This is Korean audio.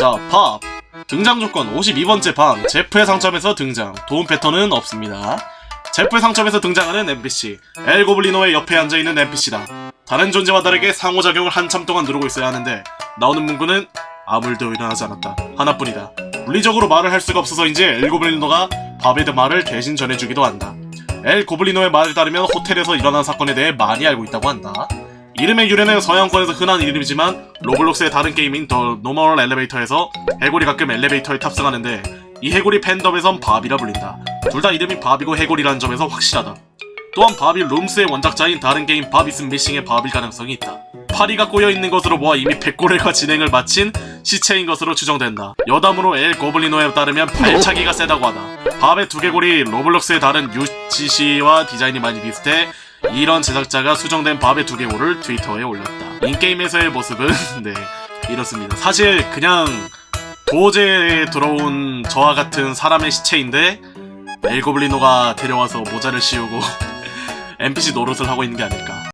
자, 밥. 등장 조건 52번째 방. 제프의 상점에서 등장. 도움 패턴은 없습니다. 제프의 상점에서 등장하는 NPC. 엘 고블리노의 옆에 앉아있는 NPC다. 다른 존재와 다르게 상호작용을 한참 동안 누르고 있어야 하는데, 나오는 문구는 아무 일도 일어나지 않았다. 하나뿐이다. 물리적으로 말을 할 수가 없어서인지 엘 고블리노가 대한 말을 대신 전해주기도 한다. 엘 고블리노의 말에 따르면 호텔에서 일어난 사건에 대해 많이 알고 있다고 한다. 이름의 유래는 서양권에서 흔한 이름이지만 로블록스의 다른 게임인 더 노멀 엘리베이터에서 해골이 가끔 엘리베이터에 탑승하는데 이 해골이 팬덤에선 밥이라 불린다. 둘 다 이름이 밥이고 해골이라는 점에서 확실하다. 또한 밥이 룸스의 원작자인 다른 게임 밥 이슨 미싱의 밥일 가능성이 있다. 파리가 꼬여있는 것으로 보아 이미 100고래가 진행을 마친 시체인 것으로 추정된다. 여담으로 엘 고블리노에 따르면 발차기가 세다고 하다. 밥의 두개골이 로블록스의 다른 UGC와 디자인이 많이 비슷해 이런 제작자가 수정된 밥의 두개골을 트위터에 올렸다. 인게임에서의 모습은 네 이렇습니다. 사실 그냥 도제에 들어온 저와 같은 사람의 시체인데 엘고블리노가 데려와서 모자를 씌우고 NPC 노릇을 하고 있는 게 아닐까.